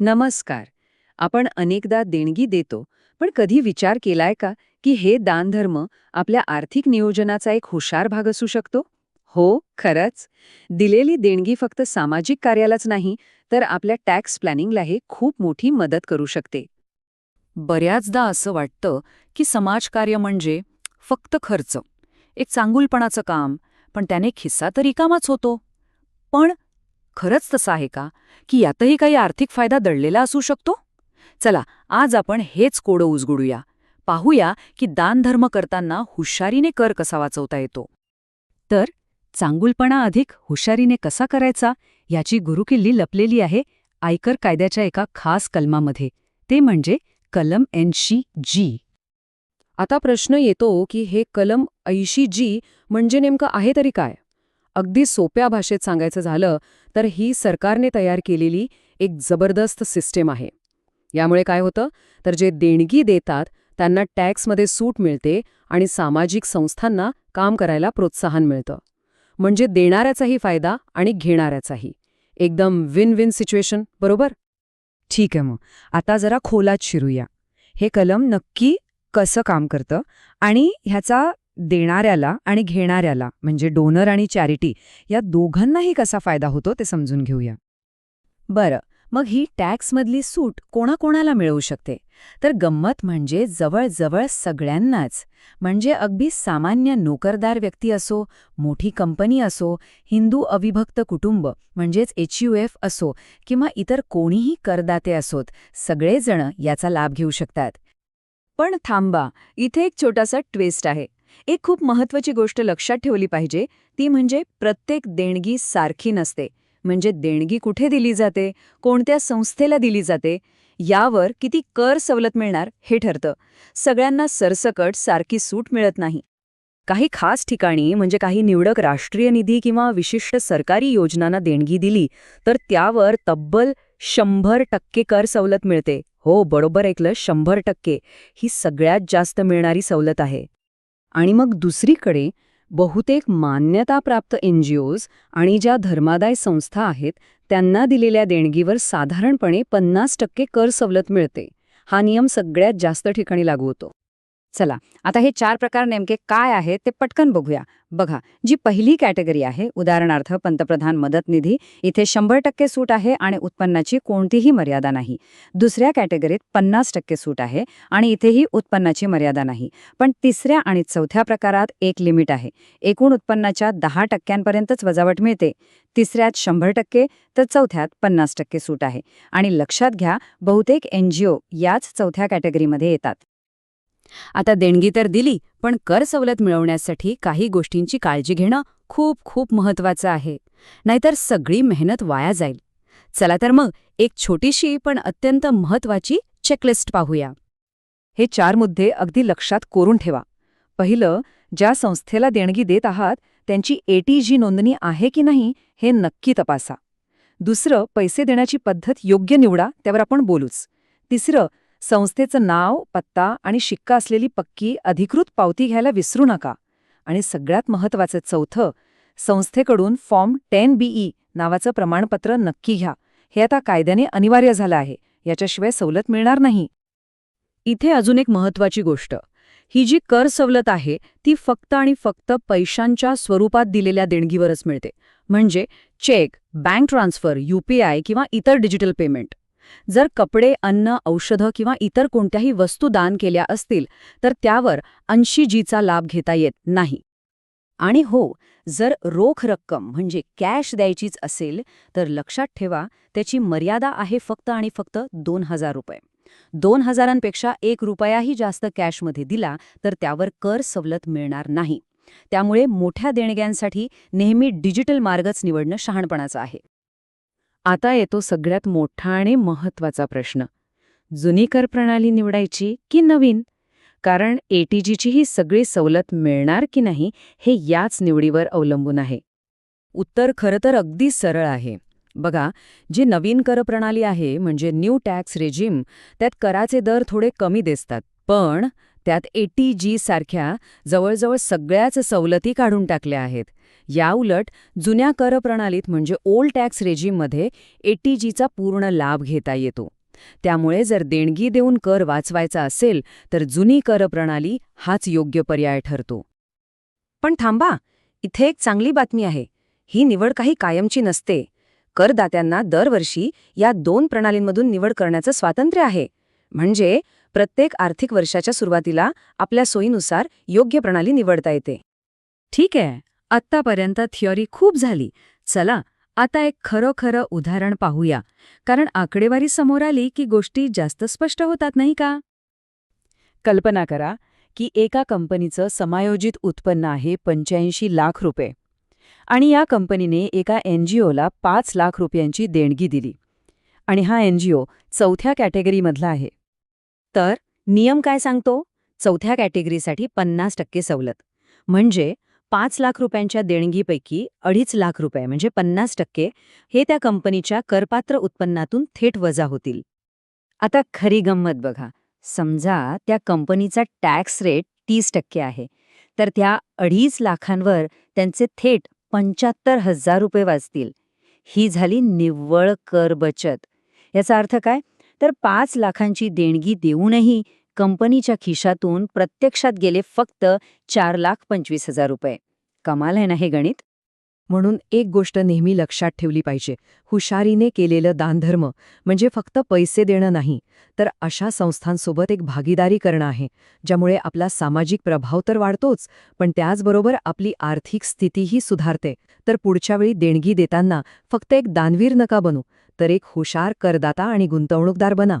नमस्कार. आपण अनेकदा देणगी देतो पण कधी विचार केलाय का की हे दानधर्म आपल्या आर्थिक नियोजनाचा एक हुशार भाग असू शकतो? हो खरंच. दिलेली देणगी फक्त सामाजिक कार्यालाच नाही तर आपल्या टॅक्स प्लॅनिंगलाही खूप मोठी मदत करू शकते. बऱ्याचदा असं वाटतं की समाजकार्य म्हणजे फक्त खर्च एक चांगुलपणाचं काम पण त्याने खिस्सा तर रिकामाच होतो. पण खरंच तसं आहे का? की यातही काही आर्थिक फायदा दडलेला असू शकतो? चला आज आपण हेच कोडं उजगडूया. पाहूया की दानधर्म करताना हुशारीने कर कसा वाचवता येतो. तर चांगुलपणा अधिक हुशारीने कसा करायचा याची गुरुकिल्ली लपलेली आहे आयकर कायद्याच्या एका खास कलमामध्ये. ते म्हणजे कलम ऐंशी जी. आता प्रश्न येतो की हे कलम ऐशी जी म्हणजे नेमकं आहे तरी काय? अगदी सोप्या भाषेत सांगायचं झालं तर ही सरकारने तयार केलेली एक जबरदस्त सिस्टीम आहे. यामुळे काय होतं? तर जे देणगी देतात त्यांना टॅक्समध्ये सूट मिळते आणि सामाजिक संस्थांना काम करायला प्रोत्साहन मिळतं. म्हणजे देणाऱ्याचाही फायदा आणि घेणाऱ्याचाही. एकदम विन विन सिच्युएशन बरोबर? ठीक आहे मग. आता जरा खोलात शिरूया. हे कलम नक्की कसं काम करतं आणि ह्याचा देणाऱ्याला आणि घेणाऱ्याला म्हणजे डोनर आणि चॅरिटी या दोघांनाही कसा फायदा होतो ते समजून घेऊया. बरं मग ही टॅक्समधली सूट कोणाकोणाला मिळवू शकते? तर गंमत म्हणजे जवळजवळ सगळ्यांनाच. म्हणजे अगदी सामान्य नोकरदार व्यक्ती असो मोठी कंपनी असो हिंदू अविभक्त कुटुंब म्हणजेच एच यू एफ असो किंवा इतर कोणीही करदाते असोत सगळेजण याचा लाभ घेऊ शकतात. पण थांबा इथे एक छोटासा ट्विस्ट आहे. एक खूप महत्वाची गोष्ट लक्षात ठेवली पाहिजे. ती म्हणजे प्रत्येक देणगी सारखी नसते. म्हणजे देणगी कुठे दिली जाते? कोणत्या संस्थेला दिली जाते? यावर किती कर सवलत मिळणार हे ठरतं. सगळ्यांना सरसकट सारखी सूट मिळत नाही. काही खास ठिकाणी म्हणजे काही निवडक राष्ट्रीय निधी किंवा विशिष्ट सरकारी योजनांना देणगी दिली तर त्यावर तब्बल शंभर टक्के कर सवलत मिळते. हो बरोबर ऐकलं शंभर टक्के. ही सगळ्यात जास्त मिळणारी सवलत आहे. आणि मग दुसरीकडे बहुतेक मान्यताप्राप्त एनजीओज आणि ज्या धर्मादाय संस्था आहेत त्यांना दिलेल्या देणगीवर साधारणपणे पन्नास टक्के कर सवलत मिळते. हा नियम सगळ्यात जास्त ठिकाणी लागू होतो. चला आता हे चार प्रकार नेमके काय आहेत ते पटकन बघूया. बघा जी पहिली कॅटेगरी आहे उदाहरणार्थ पंतप्रधान मदत निधी इथे शंभर टक्के सूट आहे आणि उत्पन्नाची कोणतीही मर्यादा नाही. दुसऱ्या कॅटेगरीत पन्नास टक्के सूट आहे आणि इथेही उत्पन्नाची मर्यादा नाही. पण तिसऱ्या आणि चौथ्या प्रकारात एक लिमिट आहे. एकूण उत्पन्नाच्या दहा टक्क्यांपर्यंतच वजावट मिळते. तिसऱ्यात शंभर टक्के तर चौथ्यात पन्नास टक्के सूट आहे. आणि लक्षात घ्या बहुतेक एनजीओ याच चौथ्या कॅटेगरीमध्ये येतात. आता देणगी तर दिली पण कर सवलत मिळवण्यासाठी काही गोष्टींची काळजी घेणं खूप खूप महत्वाचं आहे. नाहीतर सगळी मेहनत वाया जाईल. चला तर मग एक छोटीशी पण अत्यंत महत्वाची चेकलिस्ट पाहूया. हे चार मुद्दे अगदी लक्षात कोरून ठेवा. पहिलं ज्या संस्थेला देणगी देत आहात त्यांची एटीजी नोंदणी आहे की नाही हे नक्की तपासा. दुसरं पैसे देण्याची पद्धत योग्य निवडा त्यावर आपण बोलूच. तिसरं संस्थेचं नाव पत्ता आणि शिक्का असलेली पक्की अधिकृत पावती घ्यायला विसरू नका. आणि सगळ्यात महत्वाचं चौथं संस्थेकडून फॉर्म टेन बीई नावाचं प्रमाणपत्र नक्की घ्या. हे आता कायद्याने अनिवार्य झालं आहे. याच्याशिवाय सवलत मिळणार नाही. इथे अजून एक महत्वाची गोष्ट. ही जी कर सवलत आहे ती फक्त आणि फक्त पैशांच्या स्वरूपात दिलेल्या देणगीवरच मिळते. म्हणजे चेक बँक ट्रान्सफर यूपीआय किंवा इतर डिजिटल पेमेंट. जर कपडे अन्न औषधं किंवा इतर कोणत्याही वस्तू दान केल्या असतील तर त्यावर ऐंशी जीचा लाभ घेता येत नाही. आणि हो जर रोख रक्कम म्हणजे कॅश द्यायचीच असेल तर लक्षात ठेवा त्याची मर्यादा आहे फक्त आणि फक्त दोन हजार रुपये. दोन हजारांपेक्षा एक रुपयाही जास्त कॅशमध्ये दिला तर त्यावर कर सवलत मिळणार नाही. त्यामुळे मोठ्या देणग्यांसाठी नेहमी डिजिटल मार्गच निवडणं शहाणपणाचं आहे. आता येतो सगळ्यात मोठा आणि महत्त्वाचा प्रश्न. जुनी कर प्रणाली निवडायची की नवीन? कारण एटीजीची ही सगळी सवलत मिळणार की नाही हे याच निवडीवर अवलंबून आहे. उत्तर खरं तर अगदी सरळ आहे. बघा जी नवीन कर प्रणाली आहे म्हणजे न्यू टॅक्स रेजिम त्यात कराचे दर थोडे कमी दिसतात. पण त्यात एटी जी सारख्या जवळजवळ सगळ्याच सवलती काढून टाकल्या आहेत. याउलट जुन्या कर प्रणालीत म्हणजे ओल्ड टॅक्स रेजिममध्ये एटी जीचा पूर्ण लाभ घेता येतो. त्यामुळे जर देणगी देऊन कर वाचवायचा असेल तर जुनी कर प्रणाली हाच योग्य पर्याय ठरतो. पण थांबा इथे एक चांगली बातमी आहे. ही निवड काही कायमची नसते. करदात्यांना दरवर्षी या दोन प्रणालींमधून निवड करण्याचं स्वातंत्र्य आहे. म्हणजे प्रत्येक आर्थिक वर्षाच्या सुरुवातीला आपल्या सोयीनुसार योग्य प्रणाली निवडता येते. ठीक आहे. आत्तापर्यंत थिअरी खूप झाली. चला आता एक खरं उदाहरण पाहूया. कारण आकडेवारी समोर आली की गोष्टी जास्त स्पष्ट होतात नाही का? कल्पना करा की एका कंपनीचं समायोजित उत्पन्न आहे पंच्याऐंशी लाख रुपये. आणि या कंपनीने एका एन जी ओला पाच लाख रुपयांची देणगी दिली. आणि हा एन जी ओ चौथ्या कॅटेगरीमधला आहे. तर नियम काय सांगतो? चौथ्या कॅटेगरीसाठी पन्नास टक्के सवलत. म्हणजे पाच लाख रुपयांच्या देणगीपैकी अडीच लाख रुपये म्हणजे पन्नास टक्के हे त्या कंपनीच्या करपात्र उत्पन्नातून थेट वजा होतील. आता खरी गंमत बघा. समजा त्या कंपनीचा टॅक्स रेट तीस टक्के आहे तर त्या अडीच लाखांवर त्यांचे थेट पंच्याहत्तर हजार रुपये वाचतील. ही झाली निव्वळ कर बचत. याचा अर्थ काय? तर पाच लाखांची देणगी देऊनही कंपनीच्या खिशातून प्रत्यक्षात गेले फक्त चार लाख पंचवीस हजार रुपये. कमाल आहे ना हे गणित? म्हणून एक गोष्ट नेहमी लक्षात ठेवली पाहिजे. हुशारीने केलेलं दानधर्म म्हणजे फक्त पैसे देणं नाही तर अशा संस्थांसोबत एक भागीदारी करणं आहे ज्यामुळे आपला सामाजिक प्रभाव तर वाढतोच पण त्याचबरोबर आपली आर्थिक स्थितीही सुधारते. तर पुढच्या वेळी देणगी देताना फक्त एक दानवीर नका बनू तर एक हुशार करदाता आणि गुंतवणूकदार बना.